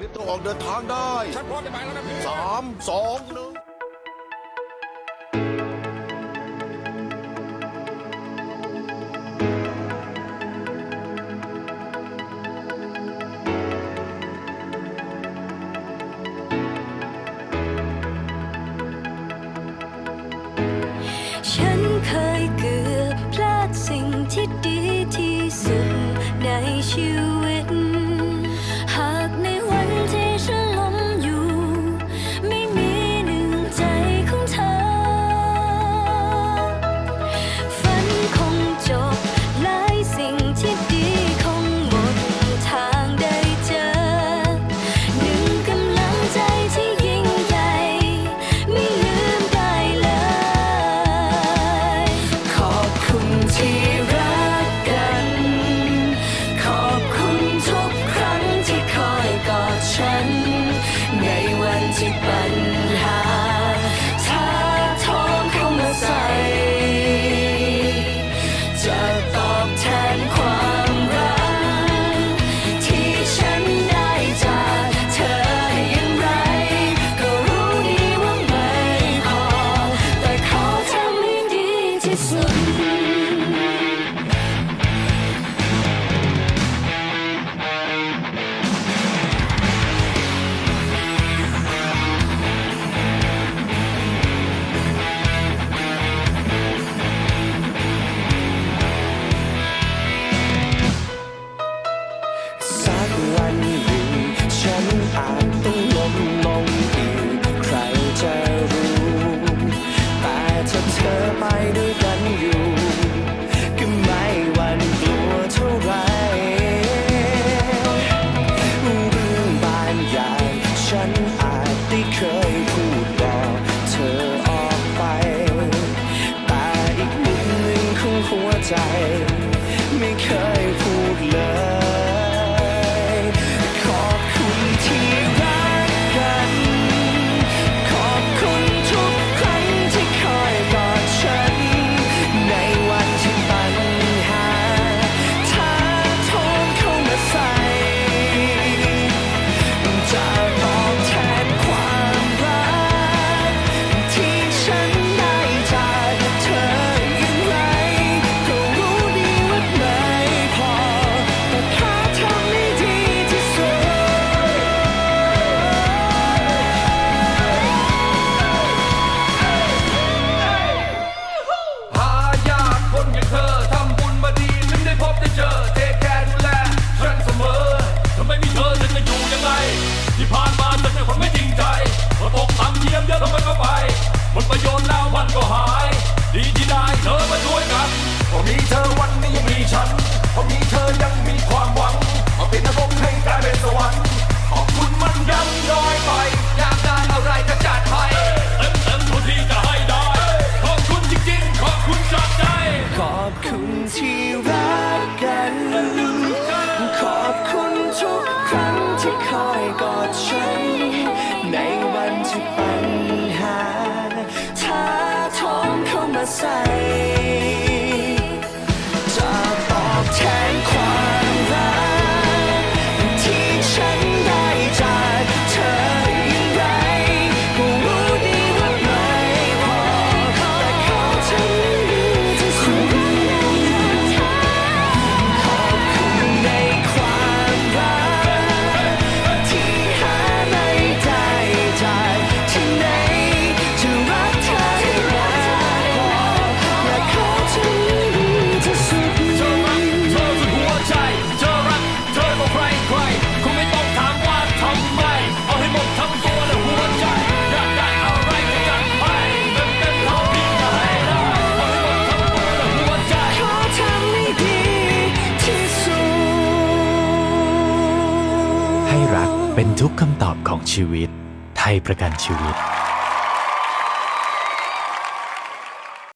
รีบตัวออกเดินทางได้ฉันพร้อมจะไปแล้วนะพี่สามสองหนึ่ง chỉ bằng ก็ไม่วันกลัวเท่าไรเรื่องบานใหญ่ฉันอาจได้เคยพูดบอกเธอออกไป แต่อีกหนึ่งของหัวใจ ไม่เคย เยอะแมันก็ไปหมดประโยชน์แล้วมันก็หาย ดีที่ได้เธอมาช่วยกันพอมีเธอวันนี้มีฉันพอมีเธอยังมีความหวัง ใส เป็นทุกคำตอบของชีวิต ไทยประกันชีวิต